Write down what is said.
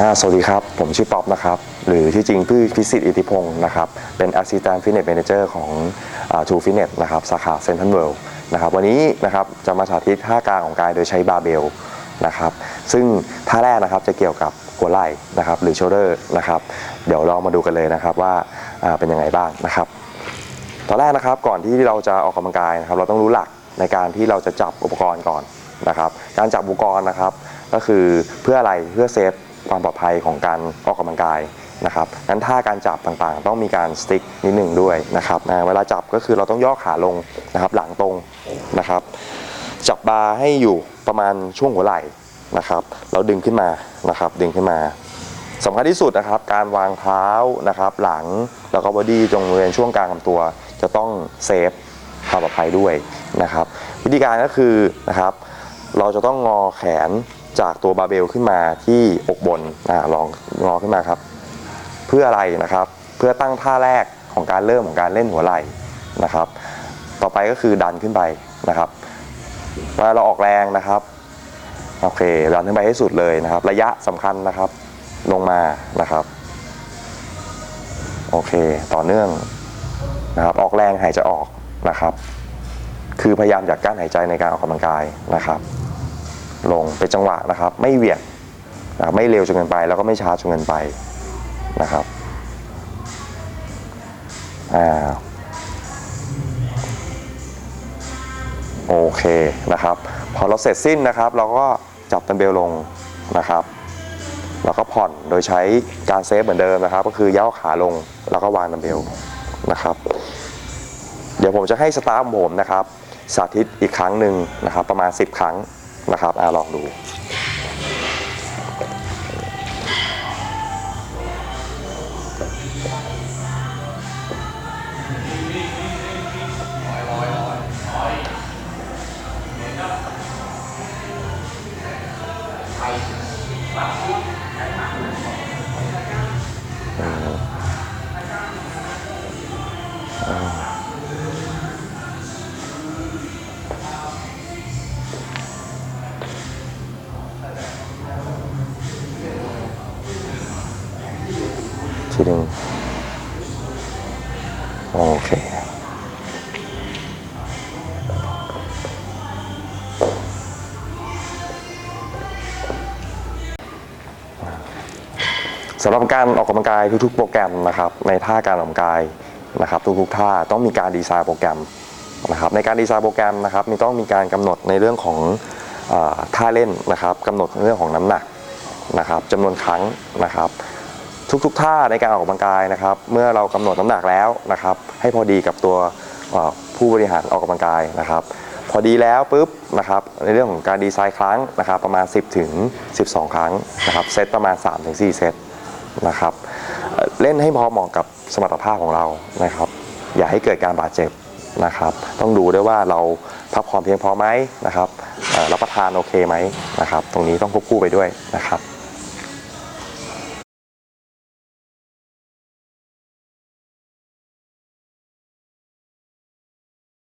อ่าสวัสดีครับ ผมชื่อป๊อปนะครับ หรือที่จริงชื่พิสิทธิ์อิทธิพงศ์นะครับ เป็น Assistant Fitness Manager ของทูฟิตเนสนะครับ สาขาเซนทรัลเวิลด์นะครับ วันนี้นะครับจะมาสาธิตท่ากลางของกายโดยใช้บาร์เบลนะครับ ซึ่งท่าแรกนะครับจะเกี่ยวกับหัวไหล่นะครับ หรือโชเดอร์นะครับ เดี๋ยวเรามาดูกันเลยนะครับว่าเป็นยังไงบ้างนะครับ ตอนแรกนะครับก่อนที่เราจะออกกำลังกายนะครับ เราต้องรู้หลักในการที่เราจะจับอุปกรณ์ก่อนนะครับ การจับอุปกรณ์นะครับ ก็คือเพื่ออะไรเพื่อเซฟ ความปลอดภัยของการออกกำลังกายนะครับงั้นท่าการจับต่างๆ ต้องมีการสติ๊กนิดหนึ่งด้วยนะครับเวลาจับก็คือเราต้องย่อขาลงนะครับหลังตรงนะครับ จับบาร์ให้อยู่ประมาณช่วงหัวไหล่นะครับ เราดึงขึ้นมานะครับ ดึงขึ้นมาสำคัญที่สุดนะครับ การวางเท้านะครับ หลังแล้วก็บอดี้ตรงบริเวณช่วงกลางลำตัว จะต้องเซฟความปลอดภัยด้วยนะครับ วิธีการก็คือนะครับ เราจะต้องงอแขนจากตัวบาเบลขึ้นมาที่อกบนอ่าลองงอขึ้นมาครับ เพื่ออะไรนะครับ เพื่อตั้งท่าแรกของการเริ่มของการเล่นหัวไหล่นะครับ ต่อไปก็คือดันขึ้นไปนะครับเวลาเราออกแรงนะครับโอเคดันขึ้นไปให้สุดเลยนะครับ ระยะสำคัญนะครับ ลงมานะครับโอเคต่อเนื่องนะครับ ออกแรงหายใจออกนะครับ คือพยายามอย่ากกั้นหายใจในการออกกำลังกายนะครับ ลงเป็นจังหวะนะครับ ไม่เหวี่ยงนะไม่เร็วจนเกินไป แล้วก็ไม่ช้าจนเกินไปนะครับอ่าโอเคนะครับ พอเราเสร็จสิ้นนะครับ เราก็จับดัมเบลลงนะครับ แล้วก็ผ่อนโดยใช้การเซฟเหมือนเดิมนะครับ ก็คือย่อขาลงแล้วก็วางดัมเบลนะครับ เดี๋ยวผมจะให้สตาฟของผมนะครับ สาธิตอีกครั้งหนึ่งนะครับ ประมาณ 10 ครั้ง นะครับอ่าลองดู ทีหนึ่งโอเคสำหรับการออกกำลังกายทุกๆโปรแกรมนะครับ ในท่าการออกกำลังกายนะครับ ทุกๆท่าต้องมีการดีไซน์โปรแกรมนะครับ ในการดีไซน์โปรแกรมนะครับมีต้องมีการกำหนดในเรื่องของอท่าเล่นนะครับกำหนดเรื่องของน้ำหนักนะครับจำนวนครั้งนะครับ ทุกๆท่าในการออกกำลังกายนะครับ เมื่อเรากำหนดน้ำหนักแล้วนะครับ ให้พอดีกับตัวผู้บริหารออกกำลังกายนะครับ พอดีแล้วปุ๊บนะครับในเรื่องของการดีไซน์ครั้งนะครับ ประมาณ 10 ถึง 12 ครั้งนะครับเซตประมาณ 3 ถึง 4 เซตนะครับเล่นให้พอเหมาะกับสมรรถภาพของเรานะครับ อย่าให้เกิดการบาดเจ็บนะครับ ต้องดูด้วยว่าเราพักผ่อนเพียงพอไหมนะครับรับประทานโอเคไหมนะครับ ตรงนี้ต้องควบคู่ไปด้วยนะครับ